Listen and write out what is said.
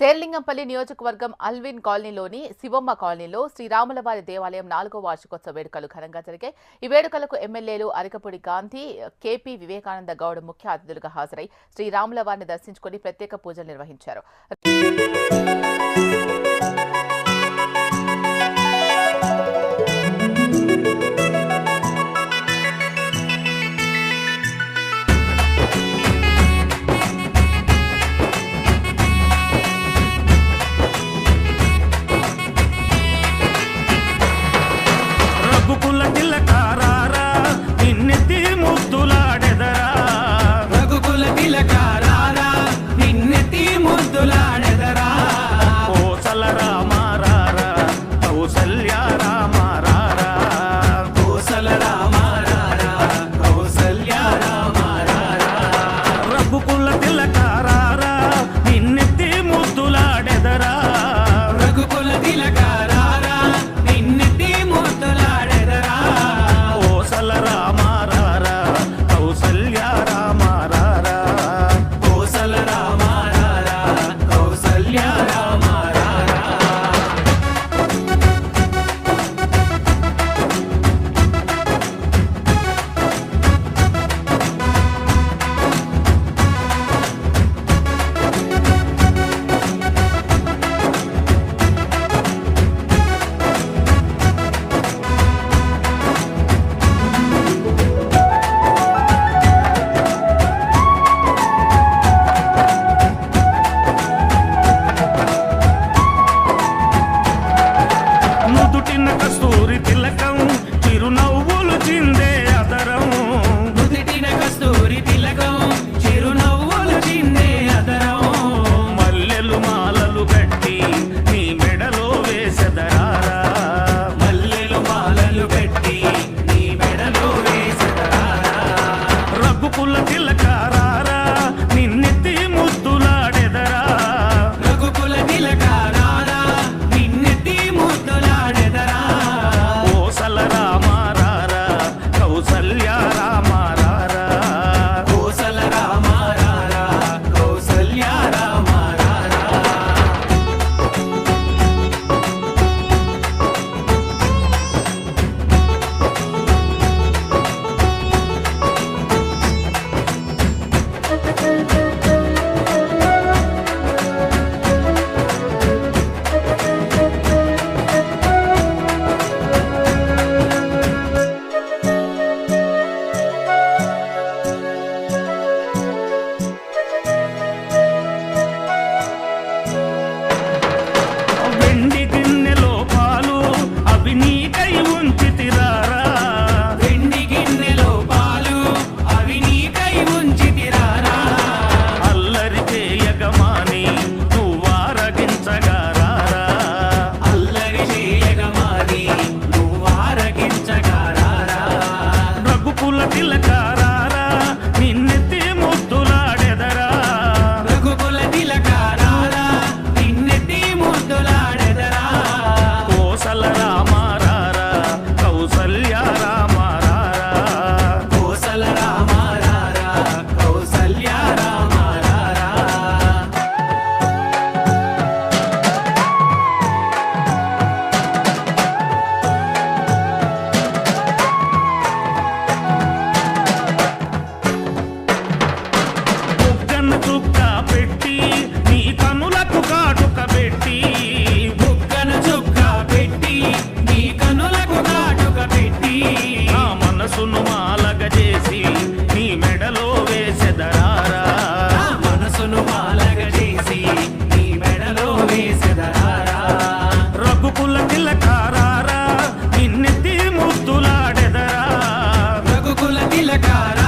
శేర్లింగంపల్లి నియోజకవర్గం అల్విన్ కాలనీలోని శివమ్మ కాలనీలో శ్రీరాములవారి దేవాలయం నాలుగో వార్షికోత్సవ వేడుకలు ఘనంగా జరిగాయి. ఈ వేడుకలకు ఎమ్మెల్యేలు అరికపూడి గాంధీ కేపీ వివేకానంద గౌడ్ ముఖ్య అతిథులుగా హాజరై శ్రీరాములవారిని దర్శించుకుని ప్రత్యేక పూజలు నిర్వహించారు. కౌసల్య రామారారా కోసల రామారారా కౌసల్య రామారారా రఘుకుల తిలకారారా నిన్నెత్తి ముద్దులాడెదరా. రఘుకుల తిలకారారా నిన్నెత్తి ముద్దులాడెదరా. కోసల రామారారా చిన్న కస్తూరి తిలకం చిరునవ్వులు చిందే అదరం. சல் तिलकार